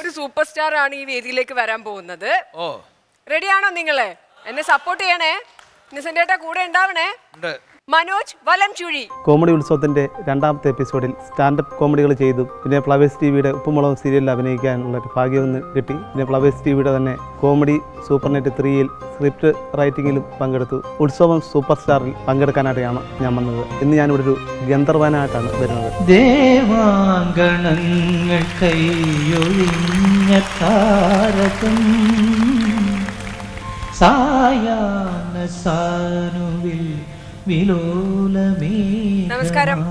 ഒരു super star ആണ് ഈ വേദിയിലേക്ക് വരാൻ പോകുന്നത്. ഓ. റെഡിയാണോ നിങ്ങൾ? എന്നെ സപ്പോർട്ട് ചെയ്യണേ? നിസന്റേട്ട കൂടെ ഉണ്ടാവണേ? ഉണ്ട്. മനോജ് വലംചുഴി. കോമഡി ഉത്സവത്തിന്റെ രണ്ടാമത്തെ എപ്പിസോഡിൽ സ്റ്റാൻഡപ്പ് കോമഡികൾ ചെയ്തു. പിന്നെ ഫ്ലവേഴ്സ് ടിവിയുടെ ഉപ്പുമുളകും സീരിയലിൽ അഭിനയിക്കാനുള്ള ഒരു ഭാഗ്യം ഒന്ന് കിട്ടി. പിന്നെ ഫ്ലവേഴ്സ് ടിവിയുടെ തന്നെ കോമഡി സൂപ്പർ നെറ്റ് ത്രീയിൽ സ്ക്രിപ്റ്റ് റൈറ്റിംഗിലും പങ്കെടുത്തു. ഉത്സവം സൂപ്പർ സ്റ്റാറിൽ പങ്കെടുക്കാനായിട്ടാണ് ഞാൻ വന്നത്. ഇന്ന് ഞാനിവിടെ ഒരു ഗന്ധർവനായിട്ടാണ് വരുന്നത്. ദേവാങ്കണങ്ങൾ കൈയൊഴിഞ്ഞ താരകം സായാഹ്ന സാനുവിൽ വിലോലമേ നമസ്കാരം.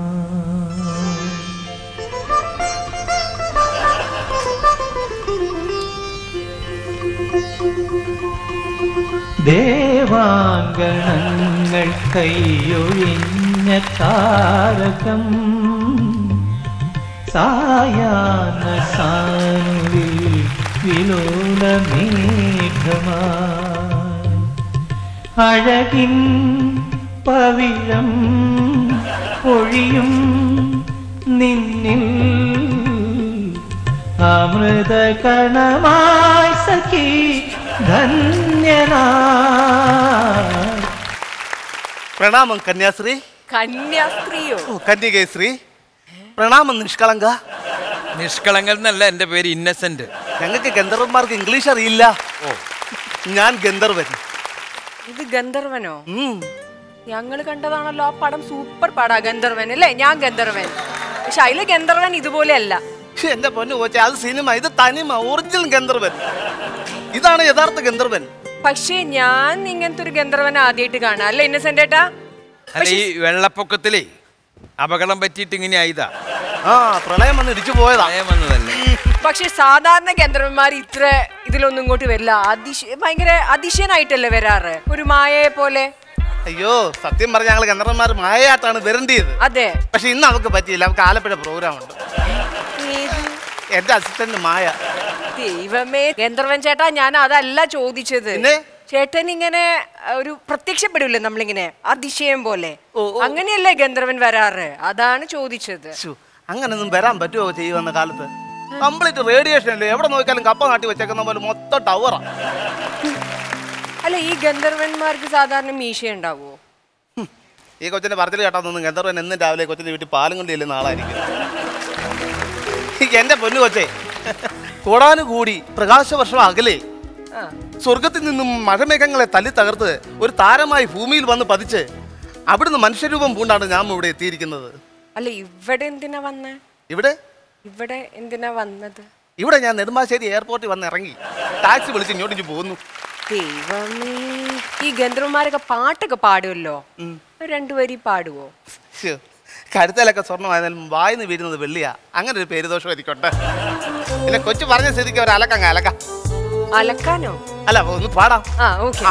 ദേവാങ്കണങ്ങൾ കൈയൊഴിഞ്ഞ താരകം. സായാന സാനുവിൽ വിലോലമേഘമാ. അഴകിൻ പവിഴം പൊഴിയും നിന്നിൽ. അമൃത കണമായി സഖി ധന്യനാ. പ്രണാമം കന്യാശ്രീ കന്യാസ്ത്രീയോ? ഓ കന്യകേശ്രീ പ്രണാമം നിഷ്കളങ്ക. നിഷ്കളങ്കൽ എന്നല്ല എന്റെ പേര് ഇന്നസെന്റ്. ഞങ്ങൾക്ക് ഗന്ധർവന്മാർക്ക് ഇംഗ്ലീഷ് അറിയില്ല. ഓ. ഞാൻ ഗന്ധർവൻ. ഇത് ഗന്ധർവനോ. ഞങ്ങൾ കണ്ടതാണല്ലോ ആ പടം സൂപ്പർ പടാ ഗന്ധർവൻ അല്ലേ? ഞാൻ ഗന്ധർവൻ. പക്ഷെ അതിലെ ഗന്ധർവൻ ഇതുപോലെയല്ല. അല്ല എന്റെ പൊന്നു പോച്ചാ അത് സിനിമ ഇത് തനിമ ഒറിജിനൽ ഗന്ധർവൻ. ഇതാണ് യഥാർത്ഥ ഗന്ധർവൻ. പക്ഷേ ഞാൻ ഇങ്ങനത്തെ ഒരു ഗന്ധർവൻ ആദ്യമായിട്ട് കാണാം. അല്ലേ ഇന്നസെന്റ് ഏട്ടാ? അല്ല ഈ വെള്ളപ്പൊക്കത്തിലേ അപകടം പറ്റിയിട്ട് ഇങ്ങനെ ആയതാ. ആ പ്രളയം വന്ന് ഇടിച്ചു പോയതാ. വന്നതല്ലേ? പക്ഷെ സാധാരണ ഗന്ധർവന്മാർ ഇത്ര ഇതിലൊന്നും ഇങ്ങോട്ട് വരില്ല. അതിശ ഭയങ്കര അതിശയനായിട്ടല്ലേ വരാറ്? ഒരു മായയെ പോലെ. അയ്യോ സത്യം പറഞ്ഞ ഞങ്ങൾ ഗന്ധർവന്മാർ മായയാട്ടാണ് വരണ്ടിയത്. അതെ. പക്ഷെ ഇന്ന് അവർക്ക് പറ്റിയില്ല അവർക്ക് ആലപ്പുഴ പ്രോഗ്രാം ഉണ്ട്. എന്റെ അസിസ്റ്റന്റ് മായ. ദൈവമേ ഗന്ധർവൻ ചേട്ടാ ഞാൻ അതല്ല ചോദിച്ചത്. ചേട്ടൻ ഇങ്ങനെ ഒരു പ്രത്യക്ഷപ്പെടില്ലേ നമ്മളിങ്ങനെ അതിശയം പോലെ. അങ്ങനെയല്ലേ ഗന്ധർവൻ വരാറ്? അതാണ് ചോദിച്ചത്. അങ്ങനൊന്നും വരാൻ പറ്റുമോ ചെയ്യുവന്ന കാലത്ത്? കംപ്ലീറ്റ് റേഡിയേഷൻ അല്ലേ? എവിടെ നോക്കിയാലും കപ്പ നാട്ടി വെച്ചേക്കുന്ന പോലെ മൊത്തം ടവറാ അല്ല ഈ ഗന്ധർവന്മാർക്ക് സാധാരണ മീശ ഉണ്ടാവുമോ ഈ കൊച്ചിന്റെ പറച്ചിൽ കേട്ടാ തോന്നുന്നു ഗന്ധർവൻ എന്നും രാവിലെ കൊച്ചിന്റെ വീട്ടിൽ പാലും കൊണ്ട് ചെല്ലുന്ന ആളായിരിക്കും. എന്റെ പൊന്നു കൊച്ചേ കൂടാനുകൂടി പ്രകാശവർഷം അകലെ സ്വർഗത്തിൽ നിന്നും മഴമേഘങ്ങളെ തല്ലി തകർത്ത് ഒരു താരമായി ഭൂമിയിൽ വന്ന് പതിച്ച് അവിടുന്ന് മനുഷ്യരൂപം പൂണ്ടാണ് ഞാൻ ഇവിടെ എത്തിയിരിക്കുന്നത്. അല്ല ഇവിടെ എന്തിനാ വന്നേ? ഇവിടെ? ഇവിടെ എന്തിനാ വന്നത്? ഇവിടെ ഞാൻ നെടുമ്പാശ്ശേരി എയർപോർട്ടിൽ വന്ന് ഇറങ്ങി. ടാക്സി വിളിച്ച് ഇങ്ങോട്ടേക്ക് പോകുന്നു. ദൈവമേ ഈ ഗന്ധർവന്മാരൊക്കെ പാട്ടൊക്കെ പാടുമല്ലോ? രണ്ടു വരി പാടുവോ? കരുത്തലൊക്കെ സ്വർണമായാലും വായിന്ന് വീഴുന്നത് വെള്ളിയാ. അങ്ങനെ ഒരു പേരുദോഷം എനിക്കുണ്ട്. പിന്നെ കൊച്ചു പറഞ്ഞ സ്ഥിതിക്ക് ഒരു അലക്കങ്ങ അലക്ക. അലക്കാനോ? അല്ല ഒന്ന് പാടാം.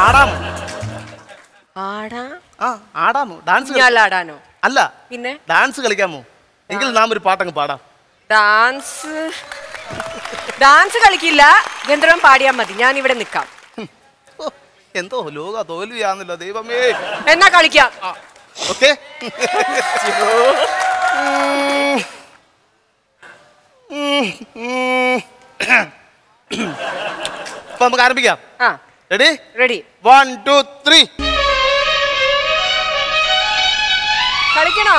ആടാമോ? ആടാമോ? ഡാൻസ് ആടാനോ? അല്ല പിന്നെ? ഡാൻസ് കളിക്കാമോ? എങ്കിൽ നാം ഒരു പാട്ടങ്ങ് പാടാം. ഡാൻസ്. ഡാൻസ് കളിക്കില്ല. ഗന്ധർവൻ പാടിയാൽ മതി. ഞാൻ ഇവിടെ നിൽക്കാം. എന്തോ ലോക തോൽവിയാന്നല്ലോ ദൈവമേ. എന്നാ കളിക്കാം. ഓക്കെ. അപ്പൊ നമുക്ക് ആരംഭിക്കാം? ആ. Ready ready one two three കളിക്കണോ?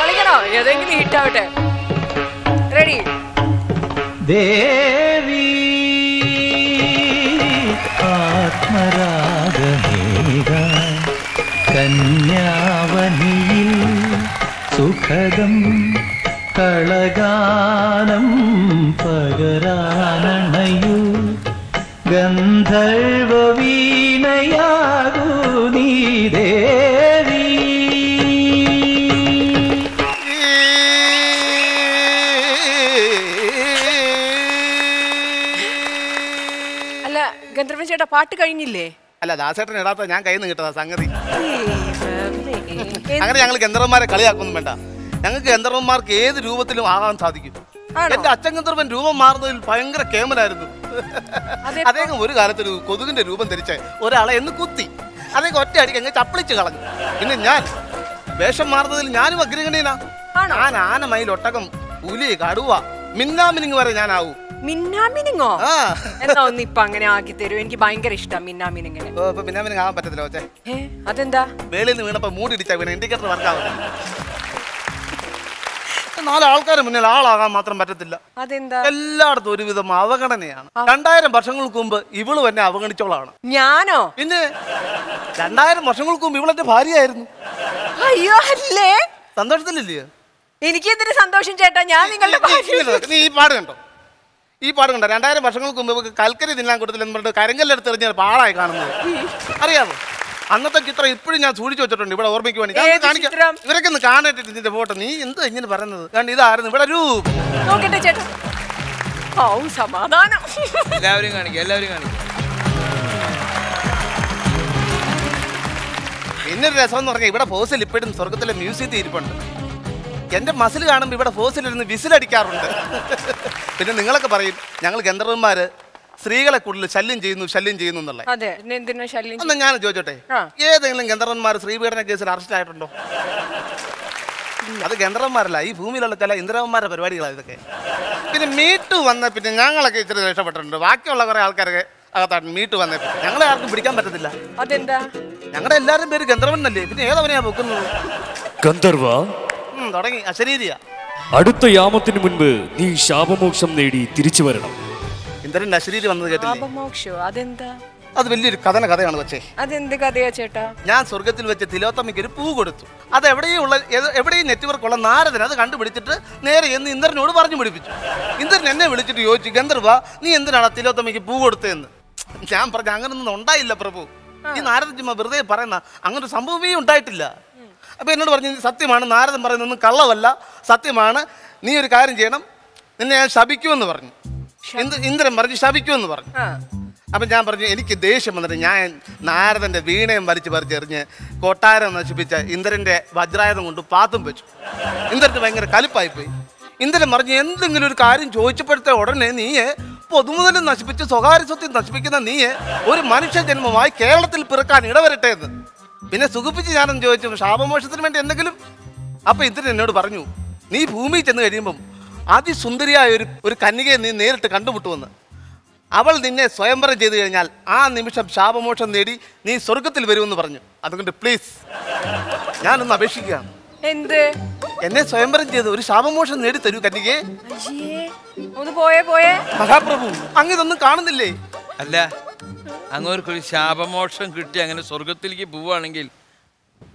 കളിക്കണോ? ഏതെങ്കിലും ഹിറ്റാവട്ടെ റെഡി ദേവി സുഖദം കളഗാനം പകരാനണയു. ഗന്ധർവ വീണയാകൂ നീ ദേവി. അല്ല ഗന്ധർവൻ ചേട്ടാ പാട്ട് കഴിഞ്ഞില്ലേ? അല്ല ദാസേട്ടൻ ഇടാത്ത ഞാൻ കയ്യിൽ നിന്ന് കിട്ടതാ സംഗതി. അങ്ങനെ ഞങ്ങൾ ഗന്ധർവന്മാരെ കളിയാക്കൊന്നും വേണ്ട. ഞങ്ങൾക്ക് ഗന്ധർവന്മാർക്ക് ഏത് രൂപത്തിലും ആകാൻ സാധിക്കും? എന്റെ അച്ഛൻ ഗന്ധർവൻ രൂപം മാറുന്നതിൽ ഭയങ്കര കേമനായിരുന്നു. അദ്ദേഹം ഒരു കാലത്തൊരു കൊതുകിന്റെ രൂപം ധരിച്ച ഒരാളെ എന്ന് കുത്തി. അദ്ദേഹം ഒറ്റ അടിക്ക് അങ്ങ് ചപ്പിളിച്ച് കളഞ്ഞു. പിന്നെ ഞാൻ വേഷം മാറുന്നതിൽ ഞാനും അഗ്രഗണ്യനാ ഞാൻ ആന മയിൽ ഒട്ടകം പുലി കടുവ മിന്നാമിനിങ് വരെ ഞാനാവൂ. മിന്നാമിനിങ്ങോ? എന്നാ ഒന്ന് ഇപ്പൊ അങ്ങനെ ആക്കി തരൂ. എനിക്ക് ഭയങ്കര ഇഷ്ടം മിന്നാമിനിങ്ങനെ. മിന്നാമിനിങ് ആവാൻ പറ്റത്തില്ല അതെന്താ? വേളിയിൽ നിന്ന് വീണപ്പോ മൂടി ഇടിച്ചാ വീണ ഇൻഡിക്കേറ്റർ വർക്കാവും നാല് ആൾക്കാർ മുന്നിൽ ആളാകാൻ മാത്രം പറ്റത്തില്ല. അതെന്താ? എല്ലായിടത്തും ഒരുവിധം അവഗണനയാണ്. രണ്ടായിരം വർഷങ്ങൾക്ക് മുമ്പ് ഇവൾ എന്നെ അവഗണിച്ചോളാണ് ഞാനോ? പിന്നെ രണ്ടായിരം വർഷങ്ങൾക്ക് മുമ്പ് ഇവളെന്റെ ഭാര്യയായിരുന്നു. അയ്യോ അല്ലേ? സന്തോഷത്തിലില്ലേ? എനിക്ക് എന്തിനു സന്തോഷം ചേട്ടാ? ഞാൻ നിങ്ങളുടെ നീ- ഈ പാട് കണ്ടോ? ഈ പാട് കണ്ടോ? രണ്ടായിരം വർഷങ്ങൾക്ക് മുമ്പ് കൽക്കരി തിന്നാൻ കൊടുത്തില്ലെന്ന് പറഞ്ഞിട്ട് കരങ്കല്ലെടുത്ത് എറിഞ്ഞ പാടായി കാണുന്നത്. അറിയാമോ അന്നത്തെ ചിത്രം ഇപ്പോഴും ഞാൻ സൂക്ഷിച്ചു വെച്ചിട്ടുണ്ട്. ഇവിടെ ഓർമ്മിക്ക് വേണ്ടി. ഞാൻ ഏത് കാണിക്കാം. ചിത്രം? ഇവരൊക്കെ ഒന്ന് കാണട്ടെ ഇതിന്റെ ഫോട്ടോ. നീ എന്താ ഇങ്ങനെ പറയുന്നത്? കാരണം ഇതായിരുന്നു ഇവിടെ രൂപ. നോക്കട്ടെ ചേട്ടാ. ഔ സമാധാനം. എല്ലാവരും എല്ലാവരും ഒരു രസം എന്ന് പറഞ്ഞാൽ ഇവിടെ ഫോസിൽ ഇപ്പോഴും സ്വർഗത്തിലെ മ്യൂസിയത്തിൽ ഇരിപ്പുണ്ട്. എന്റെ മസിൽ കാണുമ്പോൾ ഇവിടെ ഫോസിലിരുന്ന് വിസിലടിക്കാറുണ്ട്. പിന്നെ നിങ്ങളൊക്കെ പറയും ഞങ്ങൾ ഗന്ധർവന്മാര് സ്ത്രീകളെ കൂടുതൽ ശല്യം ചെയ്യുന്നു ശല്യം ചെയ്യുന്നു എന്നുള്ളത്. അതെ പിന്നെ എന്തിനാ ശല്യം എന്നാ ഞാൻ ചോദിച്ചോട്ടെ? ഏതെങ്കിലും ഗന്ധർവന്മാർ സ്ത്രീപീഡന കേസിൽ അറസ്റ്റ് ആയിട്ടുണ്ടോ? അത് ഗന്ധർവന്മാരല്ല ഈ ഭൂമിയിലുള്ള ചില ഇന്ദ്രവന്മാരുടെ പരിപാടികളാണ് ഇതൊക്കെ. പിന്നെ മീട്ട് വന്ന പിന്നെ ഞങ്ങളൊക്കെ ഇച്ചിരി രക്ഷപ്പെട്ടിട്ടുണ്ട്. ബാക്കിയുള്ള കുറെ ആൾക്കാരൊക്കെ അകത്താണ് മീട്ട് വന്ന ഞങ്ങളെ ആർക്കും പിടിക്കാൻ പറ്റത്തില്ല. അതെന്താ? ഞങ്ങളുടെ എല്ലാവരും പേര് ഗന്ധർവൻ അല്ലേ പിന്നെ ഏതവനെയാ പൊക്കുന്നത്? ഗന്ധർവ തുടങ്ങി. അശരീരിയ. അടുത്ത യാമത്തിന് മുൻപ് നീ ശാപമോക്ഷം നേടി തിരിച്ചു വരണം. ഇന്ദ്രൻ അശരീരി വന്നത് കേട്ടില്ലേ? പാപമോക്ഷോ? അതെന്താ? അത് വലിയൊരു കഥന കഥയാണ് പക്ഷേ അതെന്ത് കഥയാ ചേട്ടാ? ഞാൻ സ്വർഗത്തിൽ വെച്ച് തിലോത്തമ്മയ്ക്ക് ഒരു പൂ കൊടുത്തു. അത് എവിടെയും ഉള്ള ഏത്- എവിടെയും നെറ്റ്വർക്ക് ഉള്ള നാരദൻ അത് കണ്ടുപിടിച്ചിട്ട് നേരെ എന്ന് ഇന്ദ്രനോട് പറഞ്ഞു പിടിപ്പിച്ചു. ഇന്ദ്രൻ എന്നെ വിളിച്ചിട്ട് ചോദിച്ചു ഗന്ധർവ നീ എന്തിനാണ് തിലോത്തമ്മയ്ക്ക് പൂ കൊടുത്തതെന്ന്? ഞാൻ പറഞ്ഞു അങ്ങനൊന്നും ഉണ്ടായില്ല പ്രഭു. ഈ നാരദ ചുമ്മാ വെറുതെ പറയുന്ന അങ്ങനെ ഒരു സംഭവമേ ഉണ്ടായിട്ടില്ല. അപ്പൊ എന്നോട് പറഞ്ഞു സത്യമാണ് നാരദൻ പറയുന്നൊന്നും കള്ളവല്ല സത്യമാണ് നീ ഒരു കാര്യം ചെയ്യണം. നിന്നെ ഞാൻ ശപിക്കുമെന്ന് പറഞ്ഞു. ഇന്ദ്രൻ പറഞ്ഞു ശപിക്കുമെന്ന് പറഞ്ഞു. അപ്പൊ ഞാൻ പറഞ്ഞു എനിക്ക് ദേഷ്യം വന്നിട്ട് ഞാൻ നാരദന്റെ വീണയും വലിച്ചു പറിച്ചെറിഞ്ഞ് കൊട്ടാരം നശിപ്പിച്ച ഇന്ദ്രന്റെ വജ്രായുധം കൊണ്ട് പാത്തും വെച്ചു. ഇന്ദ്രന് ഭയങ്കര കലിപ്പായിപ്പോയി. ഇന്ദ്രൻ പറഞ്ഞു എന്തെങ്കിലും ഒരു കാര്യം ചോദിച്ചപ്പോഴത്തെ ഉടനെ നീയെ പൊതുമുതലും നശിപ്പിച്ച് സ്വകാര്യ സ്വത്തിൽ നശിപ്പിക്കുന്ന നീയെ ഒരു മനുഷ്യ ജന്മമായി കേരളത്തിൽ പിറക്കാൻ ഇടവരട്ടെ എന്ന്. പിന്നെ സുഖിപ്പിച്ച് ഞാനെന്ന് ചോദിച്ചു ശാപമോക്ഷത്തിന് വേണ്ടി എന്തെങ്കിലും? അപ്പൊ ഇന്ദ്രൻ എന്നോട് പറഞ്ഞു നീ ഭൂമിയിൽ ചെന്ന് കഴിയുമ്പം അതിസുന്ദരിയായ ഒരു ഒരു കന്യകയെ നീ നേരിട്ട് കണ്ടുമുട്ടുമെന്ന് അവൾ നിന്നെ സ്വയംവരം ചെയ്തു കഴിഞ്ഞാൽ ആ നിമിഷം ശാപമോക്ഷം നേടി നീ സ്വർഗത്തിൽ വരുമെന്ന് പറഞ്ഞു. അതുകൊണ്ട് പ്ലീസ് ഞാനൊന്ന് അപേക്ഷിക്കുകയാണ് എന്ത്? എന്നെ സ്വയംവരം ചെയ്ത് ഒരു ശാപമോക്ഷം നേടി തരൂ കന്യകെ. അയ്യേ ഒന്ന് പോയേ പോയേ. മഹാപ്രഭു അങ്ങ് ഇതൊന്നും കാണുന്നില്ലേ? അല്ല അങ്ങോർക്കൊരു ശാപമോക്ഷം കിട്ടി അങ്ങനെ സ്വർഗത്തിലേക്ക് പോവുകയാണെങ്കിൽ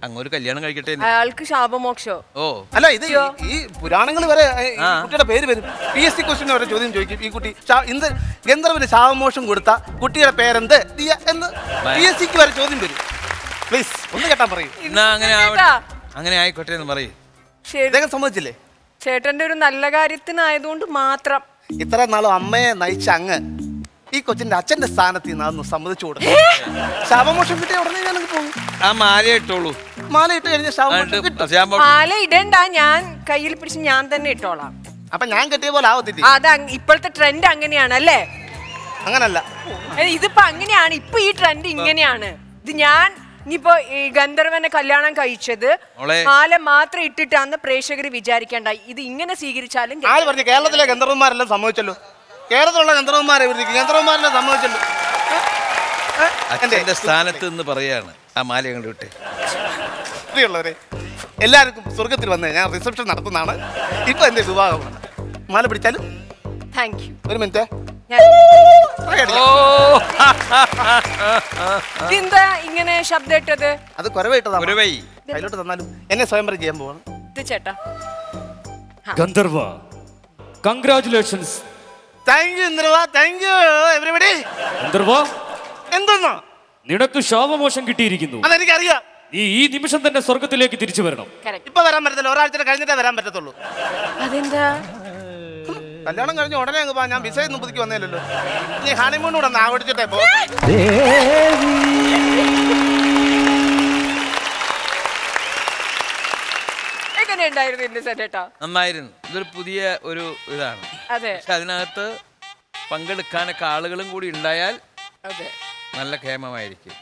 അങ്ങൊരു കല്യാണം കഴിക്കട്ടെ. അയാൾക്ക് ശാപമോക്ഷോ? ഓ. അല്ല ഇത് ഈ- ഈ പുരാണങ്ങൾ വരെ ഏ, ഈ കുട്ടിയുടെ പേര് വരും. പി എസ് സി ക്വസ്റ്റിന് വരെ ചോദ്യം ചോദിക്കും. ഈ കുട്ടി ശാ- ഗന്ധർവന് ശാപമോക്ഷം കൊടുത്ത കുട്ടിയുടെ പേരെന്ത്? ദിയ എന്ന് പി എസ് സിക്ക് വരെ ചോദ്യം വരും. പ്ലീസ് ഒന്ന് കേട്ടാൻ പറയൂ. എന്നാ അങ്ങനെ ആവട്ടെ. അങ്ങനെ ആയിക്കോട്ടെ എന്ന് പറയും. ശരി. ഇദ്ദേഹം സമ്മതിച്ചില്ലേ? ചേട്ടന്റെ ഒരു നല്ല കാര്യത്തിനായതുകൊണ്ട് മാത്രം. ഇത്ര നാളും അമ്മയെ നയിച്ച അങ്ങ് ഈ കൊച്ചിന്റെ അച്ഛന്റെ സ്ഥാനത്ത് നിന്ന് അതൊന്ന് സമ്മതിച്ചു കൊടുക്കും. ശാപമോക്ഷം കിട്ടിയ ഉടനെ ഞാനങ്ങ് പോകും. ആ മാല ഇട്ടോളൂ. മാല ഇട്ട് കഴിഞ്ഞ എന്നിട്ട് കിട്ടും. മാല ഇടണ്ട ഞാൻ കയ്യിൽ പിടിച്ച് ഞാൻ തന്നെ ഇട്ടോളാം. അപ്പൊ ഞാൻ കെട്ടിയ പോലെ ആവത്തില്ല? അത് ഇപ്പോഴത്തെ ട്രെൻഡ് അങ്ങനെയാണ് അല്ലേ? അങ്ങനല്ല. ഇതിപ്പോ അങ്ങനെയാണ് ഇപ്പൊ ഈ ട്രെൻഡ് ഇങ്ങനെയാണ്. ഇത് ഞാൻ ഇനിയിപ്പോ ഈ ഗന്ധർവനെ കല്യാണം കഴിച്ചത്. മാല മാത്രം ഇട്ടിട്ടാന്ന് പ്രേക്ഷകർ വിചാരിക്കേണ്ട. ഇത് ഇങ്ങനെ സ്വീകരിച്ചാലും കേരളത്തിലെ ഗന്ധർവന്മാരെല്ലാം സമ്മതിച്ചല്ലോ? കേരളത്തിലുള്ള ഗന്ധർവന്മാരെ സംബന്ധിച്ചിട്ടുണ്ട് ഏ? ഏ? എന്റെ സ്ഥാനത്ത് നിന്ന് പറയാണ് ആ മാല അങ്ങോട്ട് വിട്ടെ പ്രിയമുള്ളവരെ എല്ലാവർക്കും സ്വർഗത്തിൽ വന്നേ ഞാൻ റിസപ്ഷൻ നടത്തുന്നതാണ്. ഇപ്പൊ എന്റെ വിവാഹമാണ്. മാല പിടിച്ചാലും? താങ്ക് യു ഒരു മിനിറ്റ്. ഇതെന്താ ഇങ്ങനെ ശബ്ദമിട്ടത്? അത് കുറവായിട്ടതാണ് ഒരു വൈ കയ്യിലോട്ട് തന്നാലും എന്നെ സ്വയംവരം ചെയ്യാൻ പോവാണ്. ഇത് ചേട്ടാ. ഗന്ധർവ കൺഗ്രാചുലേഷൻസ് താങ്ക് യു ഇന്ദ്രവ താങ്ക് യു എവരിബഡി ഇന്ദ്രവ എന്തെന്നോ? നിനക്ക് ശാപമോക്ഷം കിട്ടിയിരിക്കുന്നു. അതെനിക്കറിയാം. നീ ഈ നിമിഷം തന്നെ സ്വർഗത്തിലേക്ക് തിരിച്ചു വരണം. ഇപ്പൊ വരാൻ പറ്റത്തില്ല. ഒരാഴ്ച കഴിഞ്ഞിട്ടേ വരാൻ പറ്റത്തുള്ളൂ. അതെന്താ? കല്യാണം കഴിഞ്ഞ ഉടനെ അങ്ങ് പോ ഞാൻ വിസ ഒന്നും പുതുക്കി വന്നേലല്ലോ നീ ഹണിമൂൺ കൂടെ ആവടിച്ചിട്ടേ പോ. എങ്ങനെ ഉണ്ടായിരുന്നു ഇന്നസെന്റ് ചേട്ടാ നന്നായിരുന്നു. ഇതൊരു പുതിയ ഒരു ഇതാണ്. അതെ. പക്ഷെ അതിനകത്ത് പങ്കെടുക്കാനൊക്കെ ആളുകളും കൂടി ഉണ്ടായാൽ അതെ. നല്ല ക്ഷേമമായിരിക്കും.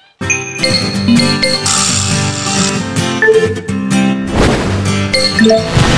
Thank